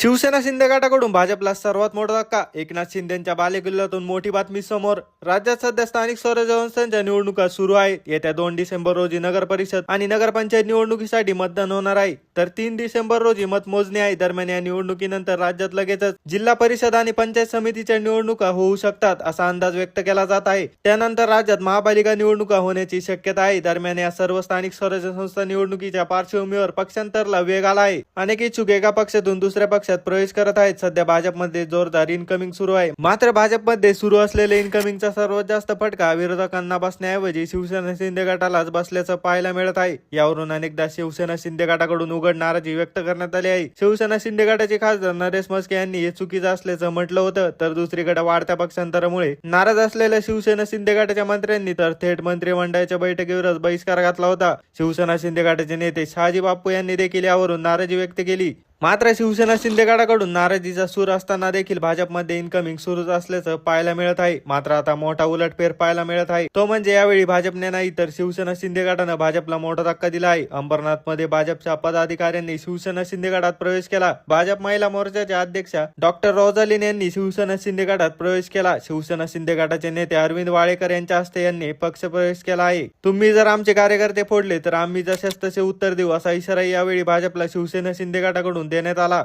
शिवसेना शिंदे गटाकडून भाजपला सर्वात मोठा धक्का. एकनाथ शिंदेच्या बालेकिल्ल्यातून मोठी बातमी समोर. राज्यात सध्या स्थानिक स्वराज्य संस्थांच्या निवडणुका सुरू आहेत. येत्या दोन डिसेंबर रोजी नगर परिषद आणि नगरपंचायत निवडणुकीसाठी मतदान होणार आहे. तर तीन डिसेंबर रोजी मतमोजणी आहे. दरम्यान या निवडणुकीनंतर राज्यात लगेचच जिल्हा परिषद आणि पंचायत समितीच्या निवडणुका होऊ शकतात असा अंदाज व्यक्त केला जात आहे. त्यानंतर राज्यात महापालिका निवडणुका होण्याची शक्यता आहे. दरम्यान या सर्व स्थानिक स्वराज्य संस्था निवडणुकीच्या पार्श्वभूमीवर पक्षांतरला वेग आला आहे. अनेक इच्छुक एका पक्षातून दुसऱ्या पक्षात प्रवेश करत आहेत. सध्या भाजपमध्ये जोरदार इनकमिंग सुरू आहे. मात्र भाजपमध्ये सुरू असलेल्या इनकमिंगचा सर्वात जास्त फटका विरोधकांना बसण्याऐवजी शिवसेना शिंदे गटालाच बसल्याचं पाहायला मिळत आहे. यावरून अनेकदा शिवसेना शिंदे गटाकडून उघड नाराजी व्यक्त करण्यात आली आहे. शिवसेना शिंदे गटाचे खासदार नरेश मस्के यांनी हे चुकीचं असल्याचं म्हटलं होतं. तर दुसरीकडे वाढत्या पक्षांतरामुळे नाराज असलेल्या शिवसेना शिंदे गटाच्या मंत्र्यांनी तर थेट मंत्रिमंडळाच्या बैठकीवरच बहिष्कार घातला होता. शिवसेना शिंदे गटाचे नेते शहाजी बापू यांनी देखील यावरून नाराजी व्यक्त केली. मात्र शिवसेना शिंदे गटाकडून नाराजीचा सूर असताना देखील भाजपमध्ये इनकमिंग सुरूच असल्याचं पाहायला मिळत आहे. मात्र आता मोठा उलटफेर पाहायला मिळत आहे. तो म्हणजे यावेळी भाजपने नाही तर शिवसेना शिंदे गटानं भाजपला मोठा धक्का दिला आहे. अंबरनाथमध्ये भाजपच्या पदाधिकाऱ्यांनी शिवसेना शिंदे गटात प्रवेश केला. भाजप महिला मोर्चाच्या अध्यक्षा डॉक्टर रोजालीन यांनी शिवसेना शिंदे गटात प्रवेश केला. शिवसेना शिंदे गटाचे नेते अरविंद वाळेकर यांच्या हस्ते यांनी पक्ष प्रवेश केला आहे. तुम्ही जर आमचे कार्यकर्ते फोडले तर आम्ही जशाच तसे उत्तर देऊ असा इशारा यावेळी भाजपला शिवसेना शिंदे गटाकडून देण्यात आला.